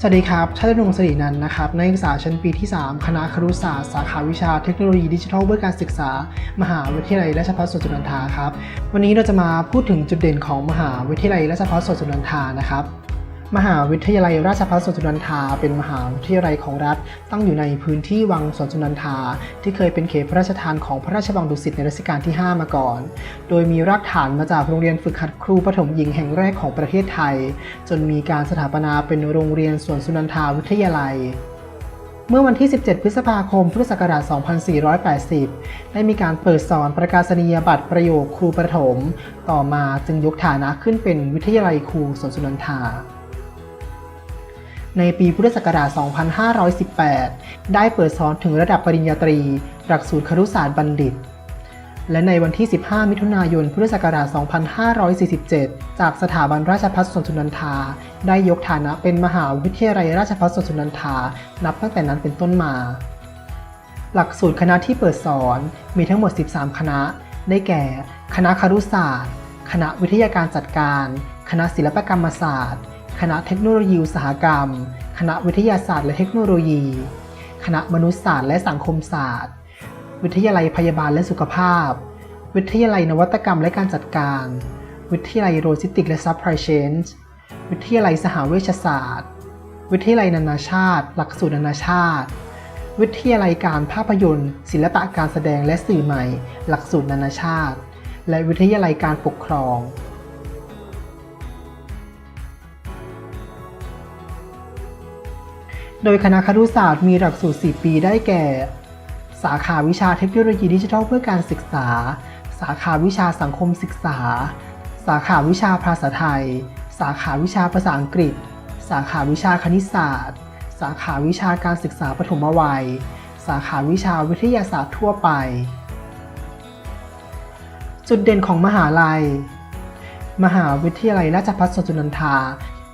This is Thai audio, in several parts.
สวัสดีครับชาตินงศรีนันท์นะครับ นักศึกษาชั้นปีที่ 3 คณะครุศาสตร์สาขาวิชาเทคโนโลยีดิจิทัลเพื่อการศึกษา มหาวิทยาลัยราชภัฏสวนสุนันทาครับ วันนี้เราจะมาพูดถึงจุดเด่นของมหาวิทยาลัยราชภัฏสวนสุนันทานะครับ มหาวิทยาลัยราชภัฏสวนสุนันทา เป็นมหาวิทยาลัยของรัฐ ตั้งอยู่ในพื้นที่วังสวนสุนันทา ที่เคยเป็นเขตพระราชทานของพระราชวังดุสิตในรัชกาลที่ 5 มาก่อน โดยมีรากฐานมาจากโรงเรียนฝึกหัดครูประถมหญิงแห่งแรกของประเทศไทย จนมีการสถาปนาเป็นโรงเรียนสวนสุนันทาวิทยาลัยเมื่อวันที่ 17 พฤษภาคม พุทธศักราช 2480 ได้มีการเปิดสอนประกาศนียบัตรประโยคครูประถม ต่อมาจึงยกฐานะขึ้นเป็นวิทยาลัยครูสวนสุนันทา ในปีพุทธศักราช 2518 ได้เปิดสอนถึงระดับปริญญาตรี หลักสูตรครุศาสตร์บัณฑิต และในวันที่ 15 มิถุนายน พุทธศักราช 2547 จากสถาบันราชภัฏสวนสุนันทา ได้ยกฐานะเป็นมหาวิทยาลัยราชภัฏสวนสุนันทา นับตั้งแต่นั้นเป็นต้นมา หลักสูตรคณะที่เปิดสอนมีทั้งหมด 13 คณะ ได้แก่ คณะครุศาสตร์ คณะวิทยาการจัดการ คณะศิลปกรรมศาสตร์ คณะเทคโนโลยีอุตสาหกรรม คณะวิทยาศาสตร์และเทคโนโลยี คณะมนุษยศาสตร์และสังคมศาสตร์ วิทยาลัยพยาบาลและสุขภาพ วิทยาลัยนวัตกรรมและการจัดการ วิทยาลัยโลจิสติกและซัพพลายเชนวิทยาลัยสหเวชศาสตร์ วิทยาลัยนานาชาติ หลักสูตรนานาชาติ วิทยาลัยการภาพยนตร์ ศิลปะการแสดงและสื่อใหม่ หลักสูตรนานาชาติ และวิทยาลัยการปกครอง โดยคณะครุศาสตร์มีหลักสูตร 4 ปีได้แก่ สาขาวิชาเทคโนโลยีดิจิทัลเพื่อการศึกษา สาขาวิชาสังคมศึกษา สาขาวิชาภาษาไทย สาขาวิชาภาษาอังกฤษ สาขาวิชาคณิตศาสตร์ สาขาวิชาการศึกษาปฐมวัย สาขาวิชาวิทยาศาสตร์ทั่วไป จุดเด่นของมหาลัย มหาวิทยาลัยราชภัฏสวนสุนันทา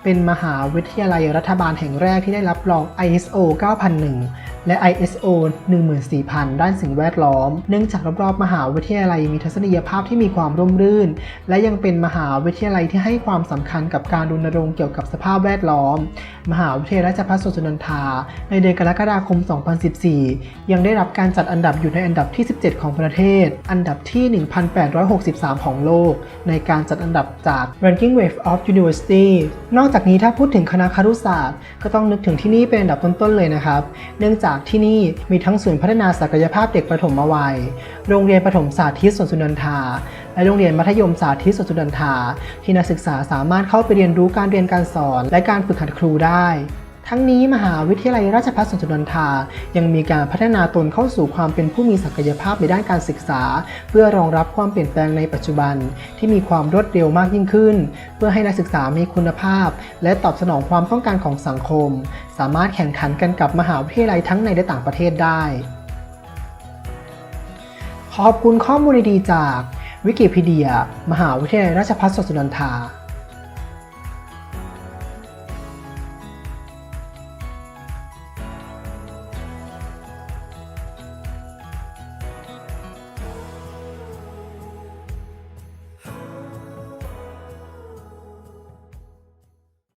เป็นมหาวิทยาลัยรัฐบาลแห่งแรกที่ได้รับรอง ISO 9001 และ ISO 14000 ด้านสิ่งแวดล้อม เนื่องจากรอบๆ มหาวิทยาลัยมีทัศนียภาพที่มีความร่มรื่น และยังเป็นมหาวิทยาลัยที่ให้ความสำคัญกับการรณรงค์เกี่ยวกับสภาพแวดล้อม มหาวิทยาลัยราชภัฏสวนสุนันทา ในเดือนกรกฎาคม 2014 ยังได้รับการจัดอันดับอยู่ในอันดับที่ 17 ของประเทศ อันดับที่ 1,863 ของโลก ในการจัดอันดับจาก Ranking Wave of University นอกจากนี้ถ้าพูดถึงคณะครุศาสตร์ ก็ต้องนึกถึงที่นี่เป็นอันดับต้นๆเลยนะครับ เนื่องจากที่นี่มีทั้งศูนย์พัฒนาศักยภาพเด็กประถมวัย โรงเรียนประถมสาธิตสวนสุนันทา และโรงเรียนมัธยมสาธิตสวนสุนันทา ที่นักศึกษาสามารถเข้าไปเรียนรู้การเรียนการสอน และการฝึกหัดครูได้ ทั้งนี้มหาวิทยาลัยราชภัฏสวนสุนันทา ยังมีการพัฒนาตนเข้าสู่ความเป็นผู้มีศักยภาพในด้านการศึกษา เพื่อรองรับความเปลี่ยนแปลงในปัจจุบัน ที่มีความรวดเร็วมากยิ่งขึ้น เพื่อให้นักศึกษามีคุณภาพ และตอบสนองความต้องการของสังคม สามารถแข่งขันกันกับมหาวิทยาลัยทั้งในและต่างประเทศได้ ขอบคุณข้อมูลดีๆจากวิกิพีเดีย มหาวิทยาลัยราชภัฏสวนสุนันทา